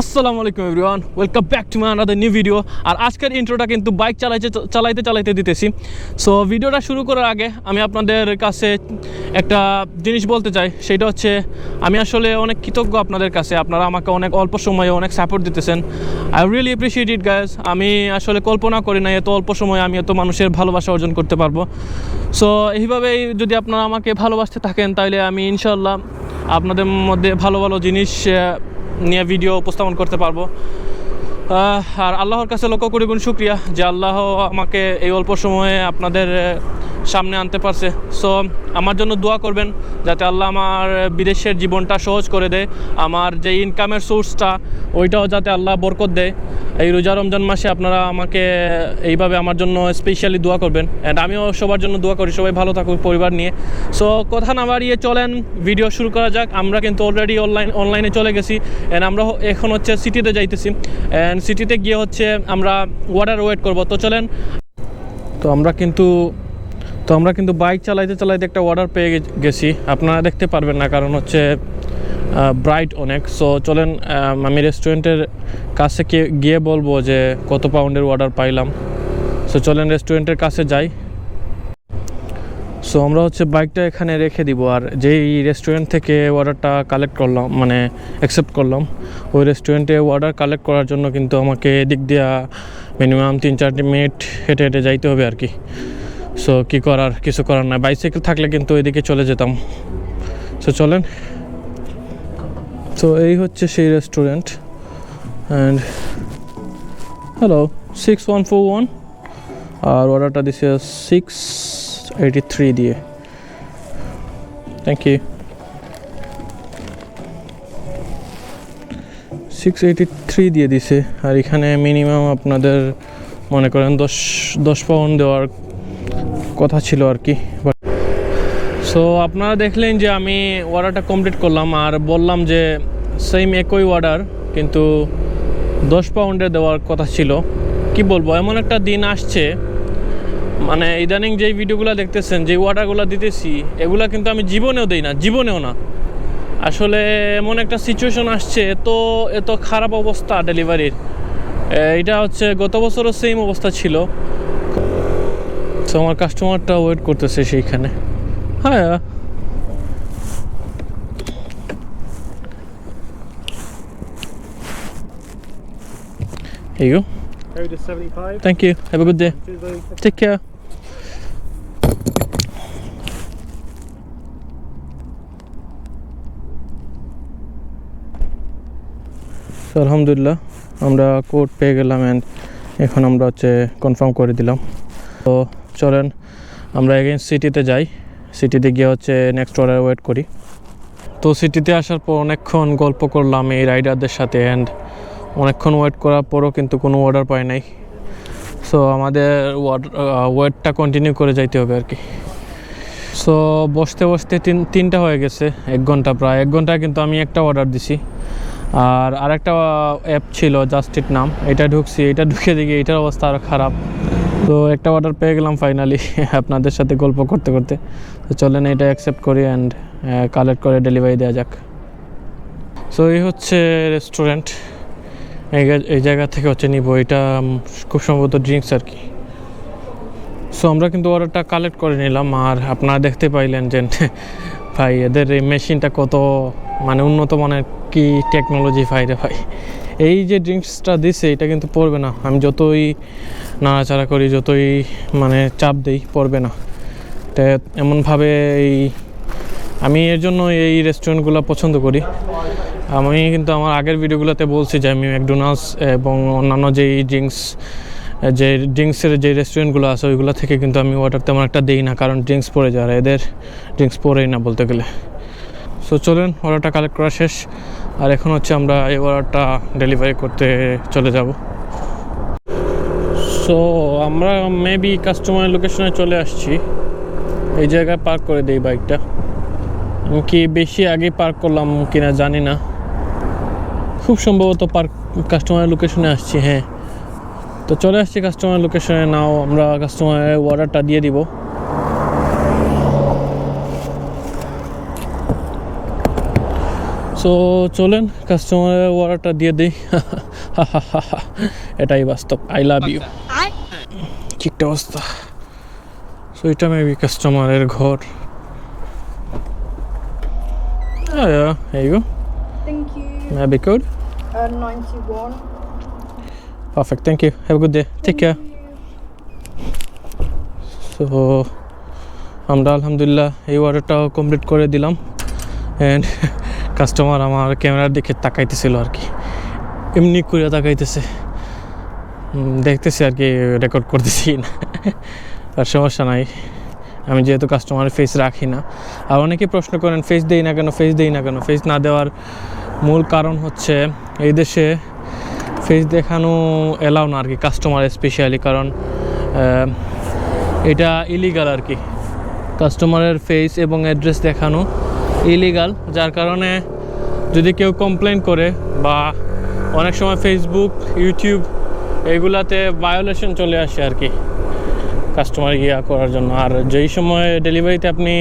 আসসালামু আলাইকুম everyone welcome back to my another new video আর আজকের ইন্ট্রোটা কিন্তু বাইক চালাইতে চালাইতে চালাইতে দিতেছি। সো ভিডিওটা শুরু করার আগে আমি আপনাদের কাছে একটা জিনিস বলতে চাই। সেটা হচ্ছে, আমি আসলে অনেক কৃতজ্ঞ আপনাদের কাছে। আপনারা আমাকে অনেক অল্প সময়ে অনেক সাপোর্ট দিতেছেন। I really appreciate it guys আমি আসলে কল্পনা করি না এত অল্প সময়ে আমি এত মানুষের ভালোবাসা অর্জন করতে পারব। সো এইভাবেই যদি আপনারা আমাকে ভালোবাসতে থাকেন তাহলে আমি ইনশাল্লাহ আপনাদের মধ্যে ভালো ভালো জিনিস নিয়ে ভিডিও উপস্থাপন করতে পারব। আর আল্লাহর কাছে লক্ষ্য করি গুণ শুক্রিয়া যে আল্লাহ আমাকে এই অল্প সময়ে আপনাদের সামনে আনতে পারছে। সো আমার জন্য দোয়া করবেন যাতে আল্লাহ আমার বিদেশের জীবনটা সহজ করে দেয়। আমার যে ইনকামের সোর্সটা ওইটাও যাতে আল্লাহ বরকত দেয়। এই রোজা রমজান মাসে আপনারা আমাকে এইভাবে আমার জন্য স্পেশালি দোয়া করবেন। অ্যান্ড আমিও সবার জন্য দোয়া করি, সবাই ভালো থাকুক পরিবার নিয়ে। সো কথা না বাড়িয়ে চলেন ভিডিও শুরু করা যাক। আমরা কিন্তু অলরেডি অনলাইন অনলাইনে চলে গেছি। অ্যান্ড আমরা এখন হচ্ছে সিটিতে যাইতেছি। অ্যান্ড সিটিতে গিয়ে হচ্ছে আমরা ওয়াটার ওয়েট করব। তো চলেন। তো আমরা কিন্তু তো আমরা কিন্তু বাইক চালাইতে চালাইতে একটা অর্ডার পেয়ে গেছি। আপনারা দেখতে পারবেন না, কারণ হচ্ছে ব্রাইট অনেক। সো চলেন আমি রেস্টুরেন্টের কাছে গিয়ে বলব যে কত পাউন্ডের অর্ডার পাইলাম। সো চলেন রেস্টুরেন্টের কাছে যাই। সো আমরা হচ্ছে বাইকটা এখানে রেখে দিব, আর যেই রেস্টুরেন্ট থেকে অর্ডারটা কালেক্ট করলাম মানে অ্যাকসেপ্ট করলাম, ওই রেস্টুরেন্টে অর্ডার কালেক্ট করার জন্য কিন্তু আমাকে এদিক দিয়া মিনিমাম তিন চারটি মিনিট হেঁটে হেঁটে যাইতে হবে আর কি। সো কী করার, কিছু করার নাই। বাইসাইকেল থাকলে কিন্তু এদিকে চলে যেতাম। সো চলেন। তো এই হচ্ছে সেই restaurant and hello six one four one আর অর্ডারটা দিছে সিক্স এইটি থ্রি দিয়ে। Thank you six eighty three দিয়ে দিছে। আর এখানে মিনিমাম আপনাদের, মনে করেন দশ দশ পাউন্ড দেওয়ার কথা ছিল আর কি সো আপনারা দেখলেন যে আমি অর্ডারটা কমপ্লিট করলাম আর বললাম যে সেম একই অর্ডার কিন্তু দশ পাউন্ডে দেওয়ার কথা ছিল। কি বলব, এমন একটা দিন আসছে মানে ইদানিং যেই ভিডিওগুলো দেখতেছেন, যে অর্ডারগুলো দিতেছি, এগুলা কিন্তু আমি জীবনেও দেই না, জীবনেও না। আসলে এমন একটা সিচুয়েশন আসছে, এত এত খারাপ অবস্থা ডেলিভারির এটা হচ্ছে গত বছরও সেম অবস্থা ছিল। তো আমার কাস্টমারটা ওয়েট করতেছে সেইখানে হ্যাঁ Here you go. Code is 75. Thank you. Have a good day. Cheers. Take care. So, আলহামদুলিল্লাহ আমরা কোড পেয়ে গেলাম অ্যান্ড এখন আমরা হচ্ছে কনফার্ম করে দিলাম তো চলেন, আমরা এগেন সিটিতে যাই। সিটিতে গিয়ে হচ্ছে নেক্সট অর্ডার ওয়েট করি। তো সিটিতে আসার পর অনেকক্ষণ গল্প করলাম এই রাইডারদের সাথে অ্যান্ড অনেকক্ষণ ওয়েট করার পরও কিন্তু কোনো অর্ডার পাই নাই। সো আমাদের ওয়েটটা কন্টিনিউ করে যাইতে হবে আর কি। সো বসতে বসতে তিন, তিনটা হয়ে গেছে, এক ঘণ্টা প্রায়। এক ঘণ্টা কিন্তু আমি একটা অর্ডার দিছি। আর আরেকটা অ্যাপ ছিল জাস্টিট নাম। এটা ঢুকছি, এটা ঢুকে দেখি, এটার অবস্থা আরও খারাপ। তো একটা অর্ডার পেয়ে গেলাম ফাইনালি আপনাদের সাথে গল্প করতে করতে। তো চলেন এটা অ্যাকসেপ্ট করি অ্যান্ড কালেক্ট করে ডেলিভারি দেওয়া যাক। সো এই হচ্ছে রেস্টুরেন্ট এই জায়গা থেকে হচ্ছে নিব। এটা খুব সম্ভবত ড্রিঙ্কস আর কি। সো আমরা কিন্তু অর্ডারটা কালেক্ট করে নিলাম। আর আপনারা দেখতে পাইলেন যে ভাই, এদের এই মেশিনটা কত মানে উন্নত মানের কি টেকনোলজি ভাই রে ভাই? এই যে ড্রিঙ্কসটা দিছে, এটা কিন্তু পড়বে না। আমি যতই নাড়াচাড়া করি, যতই মানে চাপ দেই, পড়বে না। এটা এমনভাবে এই আমি এর জন্য এই রেস্টুরেন্টগুলো পছন্দ করি। আমি কিন্তু আমার আগের ভিডিওগুলোতে বলছি যে আমি ম্যাকডোনাল্ডস এবং অন্যান্য যেই ড্রিঙ্কস যে ড্রিঙ্কসের যে রেস্টুরেন্টগুলো আছে, ওইগুলো থেকে কিন্তু আমি অর্ডার তেমন একটা দিই না, কারণ ড্রিঙ্কস পরে যায় এদের ড্রিঙ্কস পরেই না বলতে গেলে। সো চলেন অর্ডারটা কালেক্ট করা শেষ। আর এখন হচ্ছে আমরা এই অর্ডারটা ডেলিভারি করতে চলে যাব। সো আমরা মেবি কাস্টমার লোকেশনে চলে আসছি। এই জায়গায় পার্ক করে দিই বাইকটা আমি কি বেশি আগে পার্ক করলাম কিনা জানি না। খুব সম্ভবত পার্ক কাস্টমার লোকেশনে আসছি হ্যাঁ। তো চলে আসছি কাস্টমার লোকেশনে নাও আমরা কাস্টমারের অর্ডারটা দিয়ে দিব সো চলেন কাস্টমারের অর্ডারটা দিয়ে দিই এটাই বাস্তব আই লাভ ইউ কি একটা অবস্থা সো এটা মেবি কাস্টমারের ঘর Yeah, yeah, there you go. Thank you. Maybe good. Uh, 91. Perfect. Thank you. Have a good day. Take care. So আমরা আলহামদুলিল্লাহ এই অর্ডারটাও কমপ্লিট করে দিলাম অ্যান্ড কাস্টমার আমার ক্যামেরার দিকে তাকাইতেছিল আর কি এমনি করে তাকাইতেছে দেখতেছি আর কি রেকর্ড করতেছি না আর সমস্যা নাই আমি যেহেতু কাস্টমারের ফেস রাখি না আর অনেকে প্রশ্ন করেন ফেস দেই না কেন ফেস দেই না কেন ফেস না দেওয়ার মূল কারণ হচ্ছে, এই দেশে ফেস দেখানো এলাও না আর কি কাস্টমার স্পেশালি কারণ এটা ইলিগাল আর কি। কাস্টমারের ফেস এবং অ্যাড্রেস দেখানো ইলিগাল যার কারণে যদি কেউ কমপ্লেন করে বা অনেক সময় ফেসবুক ইউটিউব এগুলাতে ভায়োলেশন চলে আসে আর কি। কাস্টমার ইয়া করার জন্য। আর যেই সময় ডেলিভারিতে আপনি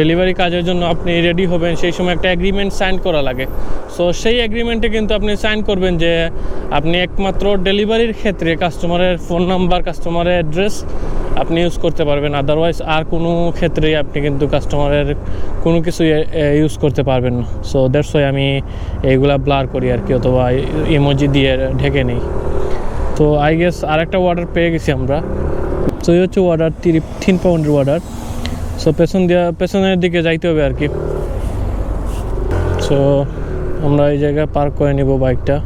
ডেলিভারি কাজের জন্য আপনি রেডি হবেন, সেই সময় একটা এগ্রিমেন্ট সাইন করা লাগে। সো সেই এগ্রিমেন্টে কিন্তু আপনি সাইন করবেন যে, আপনি একমাত্র ডেলিভারির ক্ষেত্রে কাস্টমারের ফোন নাম্বার কাস্টমারের অ্যাড্রেস আপনি ইউজ করতে পারবেন। আদারওয়াইজ আর কোনো ক্ষেত্রে আপনি কিন্তু কাস্টমারের কোনো কিছু ইউজ করতে পারবেন না। সো দ্যাটস ওয়াই আমি এইগুলা ব্লার করি আর কি, অথবা ইমোজি দিয়ে ঢেকে নিই। তো আই গেস আরেকটা অর্ডার পেয়ে গেছি আমরা। সো এই হচ্ছে অর্ডার তিন পাউন্ডের অর্ডার সো পেছন দিয়া, পেছনের দিকে যাইতে হবে আর কি। সো আমরা এই জায়গায় পার্ক করে নিব বাইকটা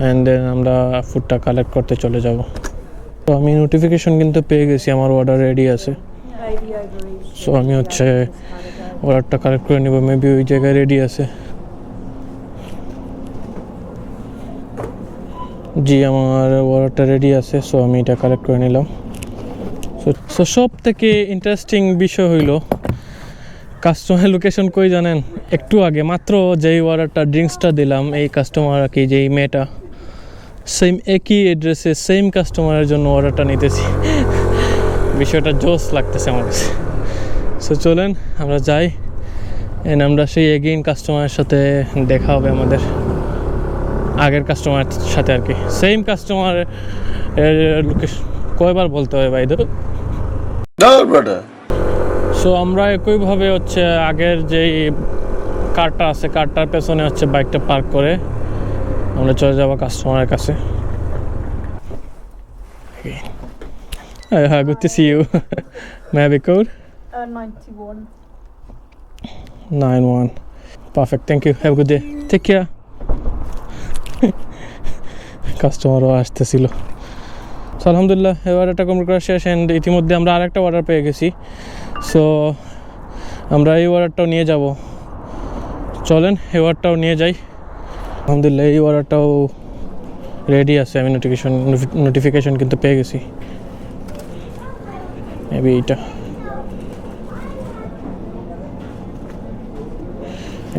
অ্যান্ড দেন আমরা ফুডটা কালেক্ট করতে চলে যাব। তো আমি নোটিফিকেশন কিন্তু পেয়ে গেছি, আমার অর্ডার রেডি আছে। সো আমি হচ্ছে অর্ডারটা কালেক্ট করে নিব মেবি ওই জায়গায় রেডি আছে। জি, আমার অর্ডারটা রেডি আছে সো আমি এটা কালেক্ট করে নিলাম। সো সব থেকে ইন্টারেস্টিং বিষয় হইল কাস্টমার লোকেশন কই জানেন? একটু আগে, মাত্র যেই অর্ডারটা ড্রিঙ্কসটা দিলাম, এই কাস্টমার আর কি, যেই মেয়েটা সেম একই অ্যাড্রেসে সেম কাস্টমারের জন্য অর্ডারটা নিতেছি। বিষয়টা জোস লাগতেছে আমার কাছে। সো চলেন, আমরা যাই। এন আমরা সেই এগেইন কাস্টমারের সাথে দেখা হবে আমাদের। আগের কাস্টমারের সাথে আর কি। সেম কাস্টমার লোকেশন কয়বার বলতে হয় ভাই? ধরো. সো আমরা একইভাবে হচ্ছে আগের যেই কারটা আছে কারটার পেছনে হচ্ছে বাইকটা পার্ক করে আমরা চলে যাব কাস্টমারের কাছে। You maybe Kaur nine one perfect thank you have good day ঠিক কাস্টমারও আসতেছিল। আলহামদুলিল্লাহ এই অর্ডারটা কমপ্লিট করা শেষ অ্যান্ড ইতিমধ্যে আমরা আরেকটা অর্ডার পেয়ে গেছি। সো আমরা এই অর্ডারটাও নিয়ে যাব। চলেন, এই অর্ডারটাও নিয়ে যাই। আলহামদুলিল্লাহ, এই অর্ডারটাও রেডি আছে। আমি নোটিফিকেশন নোটিফিকেশন কিন্তু পেয়ে গেছি। মেবি এইটা।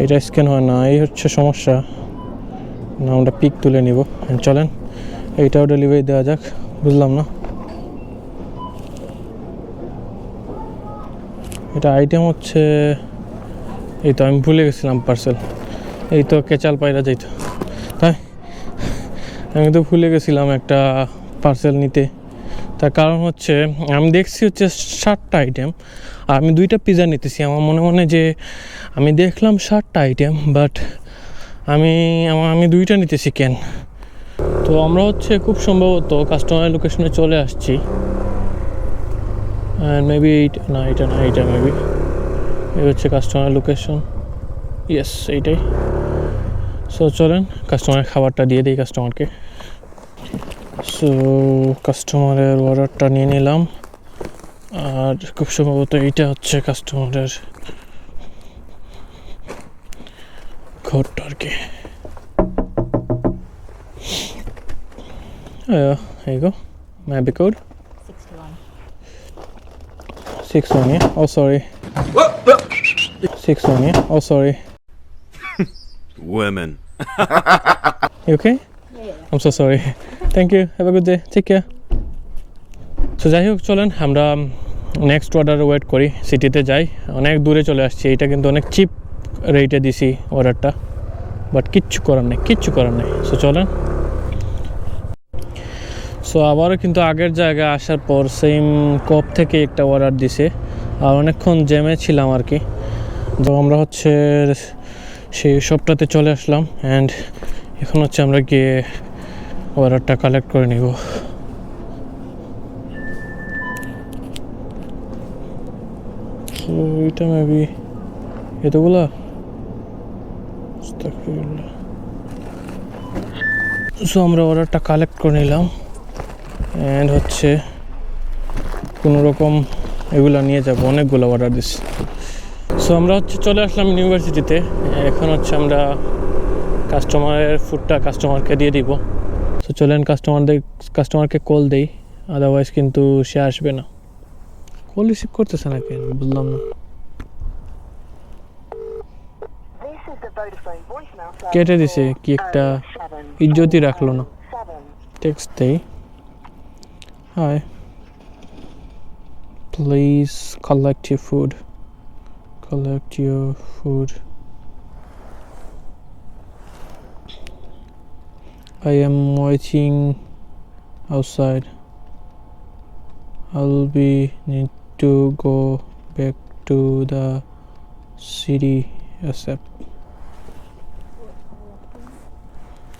এটা স্ক্যান হয় না, এই হচ্ছে সমস্যা। না আমরা পিক তুলে নিব। চলেন, এইটাও ডেলিভারি দেওয়া যাক। বুঝলাম না। এটা আইটেম হচ্ছে, এই তো আমি ভুলে গেছিলাম পার্সেল এই তো কেচাল পায়রা যাইতো তাই? আমি তো ভুলে গেছিলাম একটা পার্সেল নিতে। তার কারণ হচ্ছে, আমি দেখছি হচ্ছে ষাটটা আইটেম আর আমি দুইটা পিজা নিতেছি। আমার মনে মনে যে, আমি দেখলাম ষাটটা আইটেম বাট আমি আমি দুইটা নিতেছি কেন? তো আমরা হচ্ছে খুব সম্ভবত কাস্টমার লোকেশনে চলে আসছি। মেবি এইটা না, এটা না এইটা মেবি এই হচ্ছে কাস্টমার লোকেশন ইয়েস এইটাই। সো চলেন কাস্টমারের খাবারটা দিয়ে দিই কাস্টমারকে সো কাস্টমারের অর্ডারটা নিয়ে নিলাম। আর খুব সম্ভবত এইটা হচ্ছে কাস্টমারের ঘরটা আর কি। Uh, here you go. Maybe code. 61. Six one, yeah. Oh, sorry. Six one, yeah. Oh, sorry. Women. You okay? Yeah. I'm so sorry. Thank you. Have a good day. Take care. So যাই হোক চলেন আমরা next order wait করি সিটিতে যাই অনেক দূরে চলে আসছি এটা কিন্তু অনেক চিপ রেটে দিছি অর্ডারটা বাট কিচ্ছু করার নেই কিচ্ছু করার নেই সো চলেন সো আবারও কিন্তু আগের জায়গায় আসার পর সেম কপ থেকে একটা অর্ডার দিছে। আর অনেকক্ষণ জ্যামে ছিলাম আর কি। তো আমরা হচ্ছে সেই শপটাতে চলে আসলাম অ্যান্ড এখন হচ্ছে আমরা গিয়ে অর্ডারটা কালেক্ট করে নিব। এটা মেবি এতগুলা? সো আমরা অর্ডারটা কালেক্ট করে নিলাম। অ্যান্ড হচ্ছে কোনো রকম এগুলো নিয়ে যাব অনেকগুলো অর্ডার দিস। সো আমরা হচ্ছে চলে আসলাম ইউনিভার্সিটিতে এখন হচ্ছে আমরা কাস্টমারের ফুডটা কাস্টমারকে দিয়ে দিব। সো চলেন কাস্টমারদের কাস্টমারকে কল দেই আদারওয়াইজ কিন্তু সে আসবে না। কল রিসিভ করতেছে না কেন? বুঝলাম না। কেটে দিছে কি একটা 07 ইজ্জতই রাখল না। টেক্সট দেই। Hi please collect your food collect your food I am waiting outside. I'll be need to go back to the city ASAP.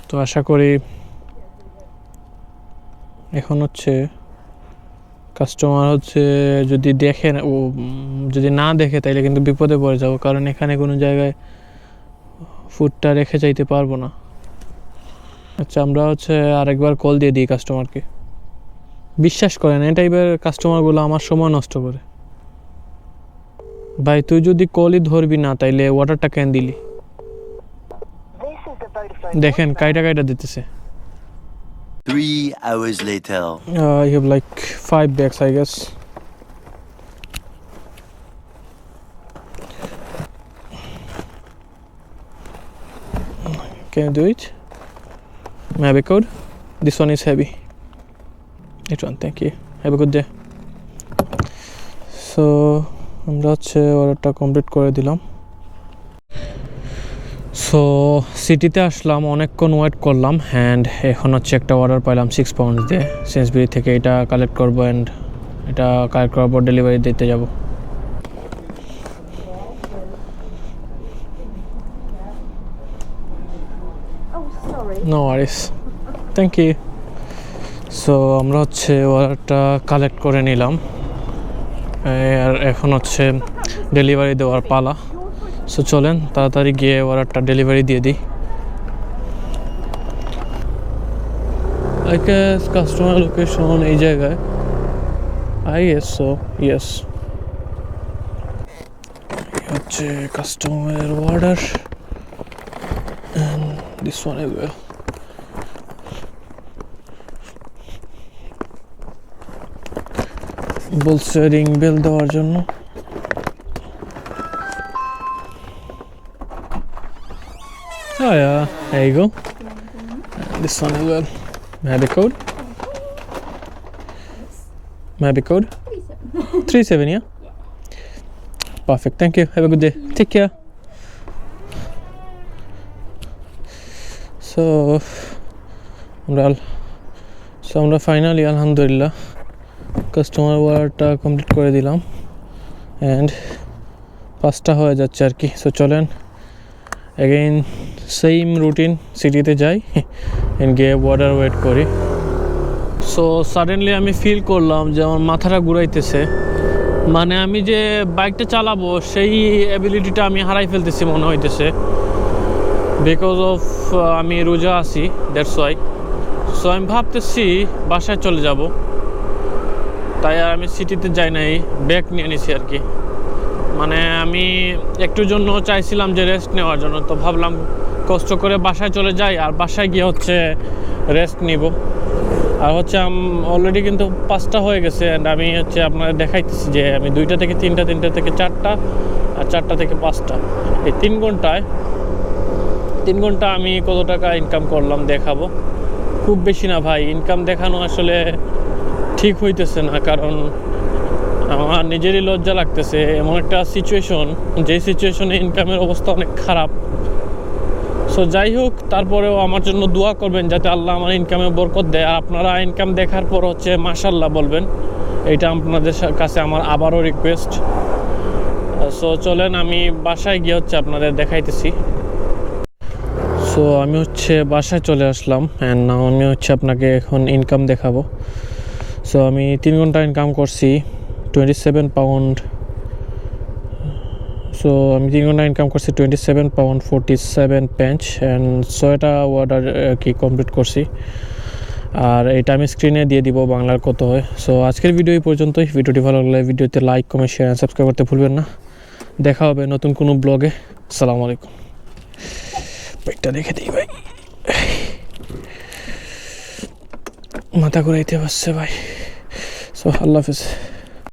তো আশা করি এখন হচ্ছে কাস্টমার হচ্ছে যদি দেখে ও যদি না দেখে তাইলে কিন্তু বিপদে পড়ে যাব, কারণ এখানে কোনো জায়গায় ফুডটা রেখে যাইতে পারব না। আচ্ছা আমরা হচ্ছে আরেকবার কল দিয়ে দিই কাস্টমারকে বিশ্বাস করেন, এই টাইপের কাস্টমারগুলো আমার সময় নষ্ট করে। ভাই, তুই যদি কলই ধরবি না, তাইলে অর্ডারটা কেন দিলি? দেখেন, কাইটা কাইটা দিতেছে। Three hours later. Uh, I have like five bags, I guess. Can you do it? Have a code? This one is heavy. It one, thank you. Have a good day. So, আমরা হচ্ছে অর্ডারটা complete করে দিলাম so সিটিতে আসলাম অনেকক্ষণ wait করলাম and এখন হচ্ছে একটা অর্ডার পাইলাম সিক্স পাউন্ড দিয়ে। সেন্সবিরি থেকে এটা কালেক্ট করব অ্যান্ড এটা কালেক্ট করার পর ডেলিভারি দিতে যাব. নো আরিস থ্যাংক ইউ সো আমরা হচ্ছে অর্ডারটা কালেক্ট করে নিলাম। আর এখন হচ্ছে ডেলিভারি দেওয়ার পালা। সো চলেন, তাড়াতাড়ি গিয়ে অর্ডারটা ডেলিভারি দিয়ে দিই। আই গেস কাস্টমার লোকেশন এই জায়গায়। আই গেস সো ইয়েস হচ্ছে কাস্টমারের order this one as well বলছে রিং বেল দেওয়ার জন্য। Oh yeah, there you go. And this one as well. May I have the code? May I have the code? Three seven, yeah. Perfect. Thank you. Have a good day. Take care. So আমরা so আমরা finally আলহামদুলিল্লাহ customer ওয়ারটা complete করে দিলাম and পাঁচটা হয়ে যাচ্ছে আর কি so চলেন অ্যাগেইন Same routine সিটিতে যাই গিয়ে বর্ডার ওয়েট করি। সো সাডেনলি আমি ফিল করলাম যে আমার মাথাটা ঘুরাইতেছে। মানে আমি যে বাইকটা চালাবো, সেই অ্যাবিলিটিটা আমি হারাই ফেলতেছি মনে হইতেছে। বিকজ অফ আমি রোজা আছি দ্যাটস ওয়াই সো আমি ভাবতেছি বাসায় চলে যাব। তাই আর আমি সিটিতে যাই নাই ব্যাগ নিয়ে নিছি আর কি। মানে আমি একটুর জন্য চাইছিলাম যে রেস্ট নেওয়ার জন্য, তো ভাবলাম কষ্ট করে বাসায় চলে যাই আর বাসায় গিয়ে হচ্ছে রেস্ট নিব। আর হচ্ছে অলরেডি কিন্তু পাঁচটা হয়ে গেছে অ্যান্ড আমি হচ্ছে আপনাদের দেখাইতেছি যে আমি দুইটা থেকে তিনটা তিনটা থেকে চারটা আর চারটা থেকে পাঁচটা। এই তিন ঘন্টায়, তিন ঘণ্টা আমি কত টাকা ইনকাম করলাম দেখাবো। খুব বেশি না ভাই ইনকাম দেখানো আসলে ঠিক হইতেছে না কারণ আমার নিজেরই লজ্জা লাগতেছে। এমন একটা সিচুয়েশন যে সিচুয়েশনে ইনকামের অবস্থা অনেক খারাপ। সো যাই হোক তারপরেও আমার জন্য দোয়া করবেন যাতে আল্লাহ আমার ইনকামে বরকত দেয়। আর আপনারা ইনকাম দেখার পর হচ্ছে মাশাল্লাহ বলবেন। এটা আপনাদের কাছে আমার আবারও রিকোয়েস্ট সো চলেন, আমি বাসায় গিয়ে হচ্ছে আপনাদের দেখাইতেছি। সো আমি হচ্ছে বাসায় চলে আসলাম অ্যান্ড নাও আমি হচ্ছে আপনাকে এখন ইনকাম দেখাবো। সো আমি তিন ঘণ্টা ইনকাম করছি টোয়েন্টি সেভেন পাউন্ড সো আমি তিন ঘণ্টা ইনকাম করছি twenty seven pound forty seven pence and ছয়টা অর্ডার কি কমপ্লিট করছি। আর এটা আমি স্ক্রিনে দিয়ে দিব বাংলার কত হয়। সো আজকের ভিডিও এই পর্যন্তই। ভিডিওটি ভালো লাগলে ভিডিওতে লাইক কমেন্ট শেয়ার সাবস্ক্রাইব করতে ভুলবেন না। দেখা হবে নতুন কোনো ব্লগে সালামু আলাইকুম। পেটটা দেখে দিই ভাই। মাথা ঘুরাইতে পারছে ভাই। সো আল্লাহ হাফিজ।